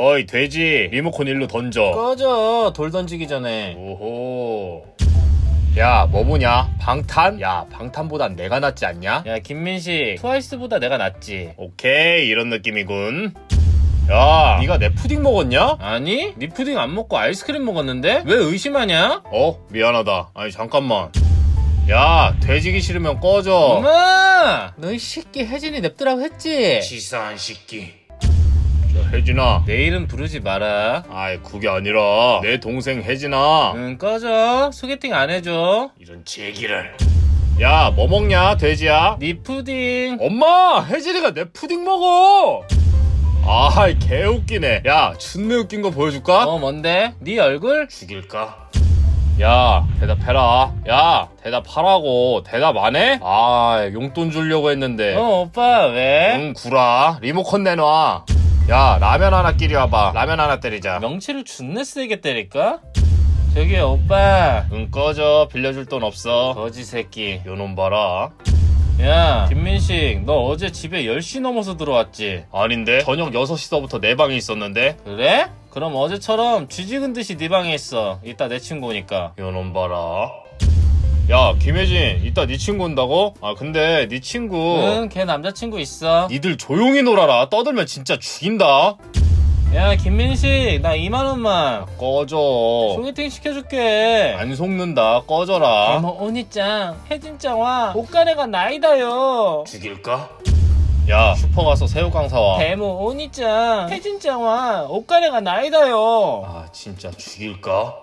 어이 돼지. 리모컨 일로 던져. 꺼져. 돌 던지기 전에. 오호. 야 뭐 보냐? 방탄? 야 방탄보단 내가 낫지 않냐? 야 김민식. 트와이스보다 내가 낫지. 오케이 이런 느낌이군. 야 네가 내 푸딩 먹었냐? 아니 니 푸딩 안 먹고 아이스크림 먹었는데? 왜 의심하냐? 어 미안하다. 아니 잠깐만. 야 돼지기 싫으면 꺼져. 엄마! 너이 새끼 혜진이 냅두라고 했지? 치사한 새끼 저 혜진아. 내 이름 부르지 마라. 아이 그게 아니라. 내 동생 혜진아. 응 꺼져. 소개팅 안 해줘. 이런 제기를 야 뭐 먹냐 돼지야? 니 푸딩. 엄마 혜진이가 내 푸딩 먹어. 아이 개웃기네. 야 준내 웃긴 거 보여줄까? 어 뭔데? 니 얼굴? 죽일까? 야 대답해라. 야 대답하라고. 대답 안 해? 아 용돈 주려고 했는데. 어 오빠 왜? 응 구라. 리모컨 내놔 야 라면 하나 끼리 와봐. 라면 하나 때리자. 명치를 준내 세게 때릴까? 저기 오빠. 응 꺼져. 빌려줄 돈 없어. 거지 새끼. 요놈 봐라. 야 김민식 너 어제 집에 10시 넘어서 들어왔지? 아닌데. 저녁 6시서부터 내 방에 있었는데. 그래? 그럼 어제처럼 쥐지근 듯이 네 방에 있어. 이따 내 친구니까. 요놈 봐라 야 김혜진 이따 네 친구 온다고? 아 근데 네 친구. 응 걔 남자친구 있어. 니들 조용히 놀아라. 떠들면 진짜 죽인다. 야 김민식 나 2만원만. 꺼져. 소개팅 시켜줄게. 안 속는다. 꺼져라. 대모 오니짱 혜진짱 와. 옷가네가 나이다요. 죽일까? 야 슈퍼 가서 새우깡 사와. 대모 오니짱 혜진짱 와. 옷가네가 나이다요. 아 진짜 죽일까?